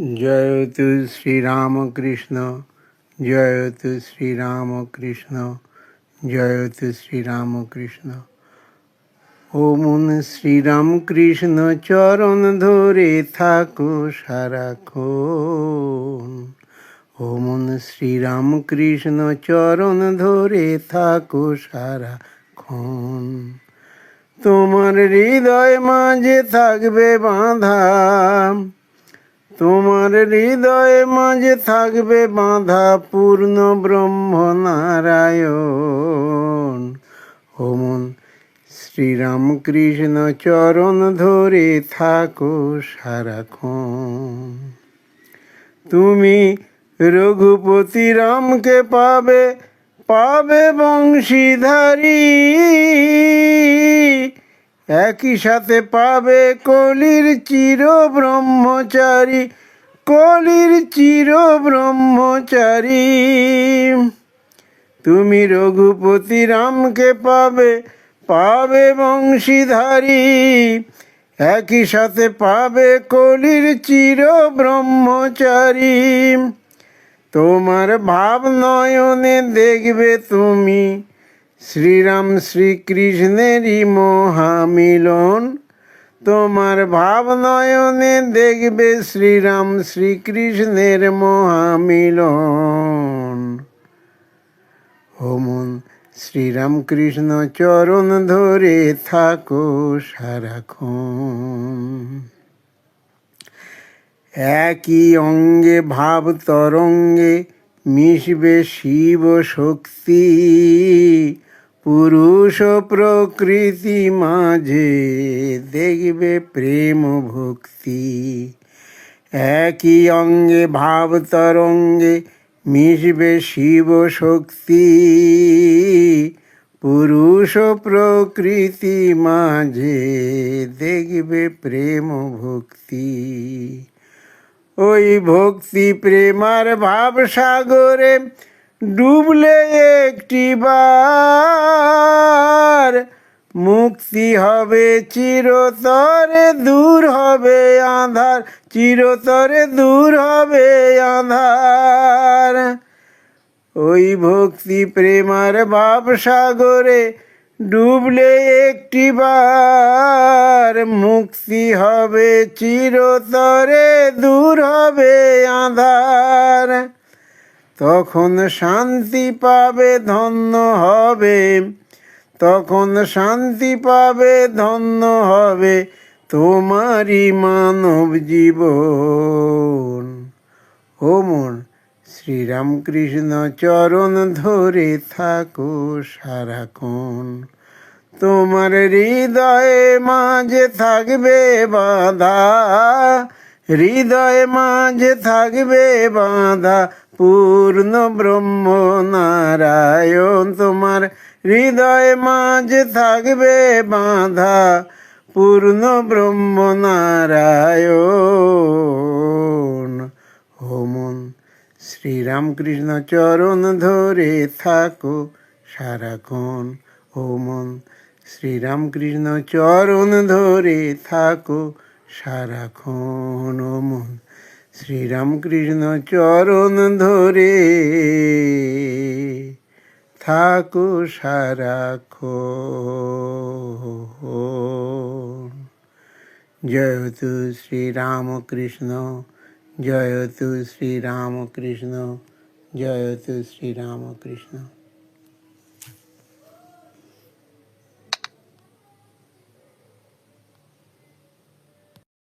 জয়তু শ্রীরামকৃষ্ণ জয়তু শ্রীরামকৃষ্ণ জয়তু শ্রীরামকৃষ্ণ। ও মন শ্রীরামকৃষ্ণ চরণ ধরে থাকো সারাক্ষণ। ও মন শ্রীরামকৃষ্ণ চরণ ধরে থাকো সারাক্ষণ। তোমার হৃদয় মাঝে থাকবে বাঁধা। তোমার হৃদয় মাঝে থাকবে বাঁধা পূর্ণ ব্রহ্ম নারায়ণ ওমন শ্রীরামকৃষ্ণ চরণ ধরে থাকো সারাক্ষণ। তুমি রঘুপতি রামকে পাবে পাবে বংশীধারী। একই সাথে পাবে কলির চির ব্রহ্মচারী কলির চির ব্রহ্মচারী তুমি রঘুপতি রামকে পাবে পাবে বংশীধারী। একই সাথে পাবে কলির চির ব্রহ্মচারী তোমার ভাব নয়নে দেখবে তুমি শ্রীরাম শ্রীকৃষ্ণেরই মহামিলন। তোমার ভাব নয়নে দেখবে শ্রীরাম শ্রীকৃষ্ণের মহামিলন। হোমন, শ্রীরামকৃষ্ণ চরণ ধরে থাকো সারাক্ষণ। একই অঙ্গে, ভাব তরঙ্গে মিশবে শিব শক্তি। পুরুষ প্রকৃতি মাঝে দেখবে প্রেম ভক্তি। একই অঙ্গে ভাব তরঙ্গে মিশবে শিব শক্তি। পুরুষ প্রকৃতি মাঝে দেখবে প্রেম ভক্তি। ওই ভক্তি প্রেমার ভাব সাগরে ডুবলে একটি বার। মুক্তি হবে চিরতরে, দূর হবে আধার। চিরতরে, দূর হবে আধার। ওই ভক্তি প্রেমার বাপ সাগরে ডুবলে একটি বার। মুক্তি হবে চিরতরে, দূর হবে আধার। তখন শান্তি পাবে, ধন্য হবে। তখন শান্তি পাবে, ধন্য হবে তোমারই মানব জীবন। ও মন, শ্রীরামকৃষ্ণ চরণ ধরে থাকো সারাক্ষণ। তোমার হৃদয়ে মাঝে থাকবে বাধা। হৃদয়ে মাঝে থাকবে বাঁধা পূর্ণ ব্রহ্ম নারায়ণ তোমার। হৃদয় মাঝে থাকবে বাঁধা পূর্ণ ব্রহ্ম নারায়ণ। হোমন শ্রীরামকৃষ্ণ চরণ ধরে থাকো সারাক্ষণ। হোমন শ্রীরামকৃষ্ণ চরণ ধরে থাকো সারাক্ষণ মন শ্রীরামকৃষ্ণ চরণ ধরে। থাকো সারাক্ষণ। জয়তু শ্রীরামকৃষ্ণ জয়তু শ্রীরামকৃষ্ণ জয়তু শ্রীরামকৃষ্ণ।